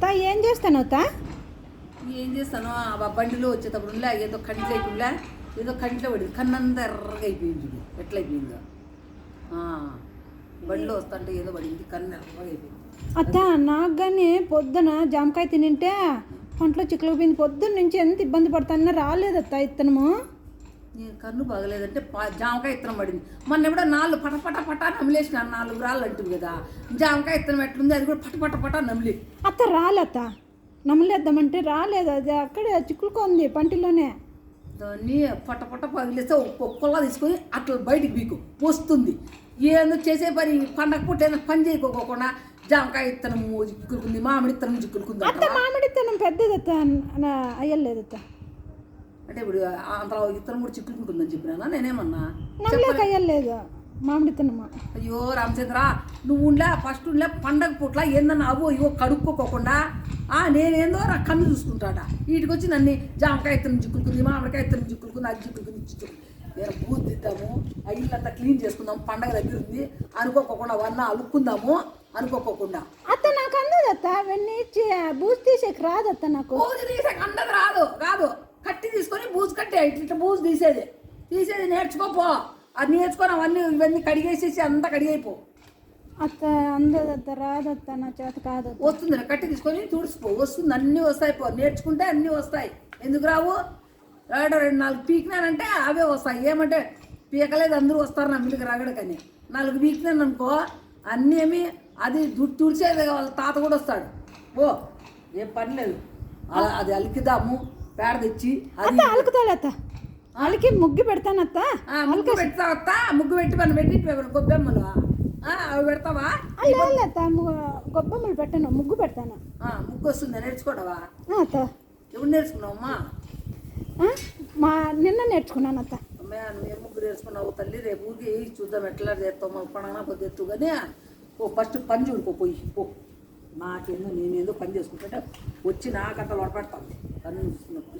తా ఏం చేస్తాను తా ఏం చేస్తాను ఆ బండిలో వచ్చేటప్పుడు ఏదో కంట్లో అయిపోయిందా? ఏదో కంట్లో పడింది. కన్నంతా ఎర్రగా అయిపోయింది చూడు ఎట్లా అయిపోయిందో ఆ, బండిలో వస్తుంటే ఏదో పడింది కన్ను ఎర్రగా అయిపోయింది. అత్త నాకు కానీ పొద్దున జామకాయ తినింటే పంటలో చిక్కులు పోయింది. పొద్దున్న నుంచి ఎంత ఇబ్బంది పడతానో రాలేదత్త ఇత్తనము. నేను కన్ను బాగలేదంటే పా- జామకాయ ఇత్తనం పడింది. మొన్న ఎప్పుడో నాలుగు పట పట పట నమిలేసిన నాలుగు రాళ్ళు అంటుంది కదా. జామకాయ ఇత్తనం ఎట్లుంది అది కూడా పట పట పట నమిలి. అత్త రాలేత నమ్మలేద్దామంటే రాలేదు. అది అక్కడే చిక్కులుకుంది పంటిలోనే. దాన్ని పట పట పగిలిస్తే ఒక్కొక్కలా తీసుకొని అట్లా బయటికి బీకు వస్తుంది. ఏందో చేసే పని పండగ పూట ఏదో పని చేయకోకుండా జామకాయ ఇత్తనం చిక్కులుకుంది మామిడి ఇత్తనం చిక్కులుకుంది అత్త మామిడి తినం పెద్దదత్త అయ్యలేదత్త. అంటే ఇప్పుడు అంతలో ఇత్తనం కూడా చిక్కులుకుంటుందని చెప్పినా నేనేమన్నా? అయ్యలేదు మామిడి తినమా అయ్యో రామచంద్ర నువ్వు ఉండే ఫస్ట్ ఉండే పండగ పూట్ల ఏందన్నా అవో ఇవో కడుక్కోకుండా ఆ నేనేందో నా కన్ను చూసుకుంటాడా వీటికి వచ్చి నన్ను జామకాయ ఇత్తనం చిక్కులుకుంది మామిడికాయ ఇత్తనం చిక్కులుకుంది అది చిక్కులుకుంది ఇది చిక్కులుకుంది. నేను పూజ తిద్దాము ఆ ఇల్లంతా క్లీన్ చేసుకుందాం పండగ దగ్గర ఉంది. అనుకోకుండా వన్న అలుక్కుందాము అనుకోకుండా అత్త నాకు అందదత్త అవన్నీ ఇచ్చి బూజు తీసేకి రాదత్త నాకు. బూజు తీసాక అందదు రాదు కాదు కట్టి కట్టే ఇట్లా ఇట్లా బూజు తీసేది. తీసేది నేర్చుకోపో అది నేర్చుకొని అవన్నీ ఇవన్నీ కడిగేసేసి అంతా కడిగైపో. అత్త అందదత్త రాదత్త నా చేత కాదు వస్తుంది రా, కట్టి తీసుకొని తుడిచిపో వస్తుంది అన్నీ వస్తాయి పో. నేర్చుకుంటే అన్నీ వస్తాయి. ఎందుకు రావు? రాడు రెండు నాలుగు పీకినానంటే అవే వస్తాయి. ఏమంటే పీకలేదు అందరూ వస్తారు నా మిల్లుకి రగడకని. నాలుగు పీకినాను అనుకో అన్నీ ఏమి అది తుడిచేది వాళ్ళ తాత కూడా వస్తాడు. ఓ ఏం పని లేదు. అలా అది అలికిదాము. పేడ తెచ్చి అత్త అలుకుతాలత్త అలికి ముగ్గు పెడతానత్త. ఆ, ముగ్గు పెడతావా అత్త? ముగ్గు పెట్టి మనం పెట్టి గొబ్బెమ్మలు. అవి పెడతావా? లేదత్త గొబ్బమ్మలు పెట్టను ముగ్గు పెడతాను. ఆ, ముగ్గు వస్తుందా? నేర్చుకోవడవా? అత్త. ఎప్పుడు నేర్చుకున్నావమ్మా మా నిన్న నేర్చుకున్నాను అత్త. ఏం ముగ్గురు వేసుకున్నావు తల్లి రేపు ఊరికి చూద్దాం ఎట్లా చేస్తావు మా పడనా కొద్ది ఎత్తు కానీ ఓ ఫస్ట్ పని చూడుకో పోయి పో. నాకేందో నేనేదో పని చేసుకుంటుంటే వచ్చి నా కథ పడతాను పని చూసుకున్నప్పుడు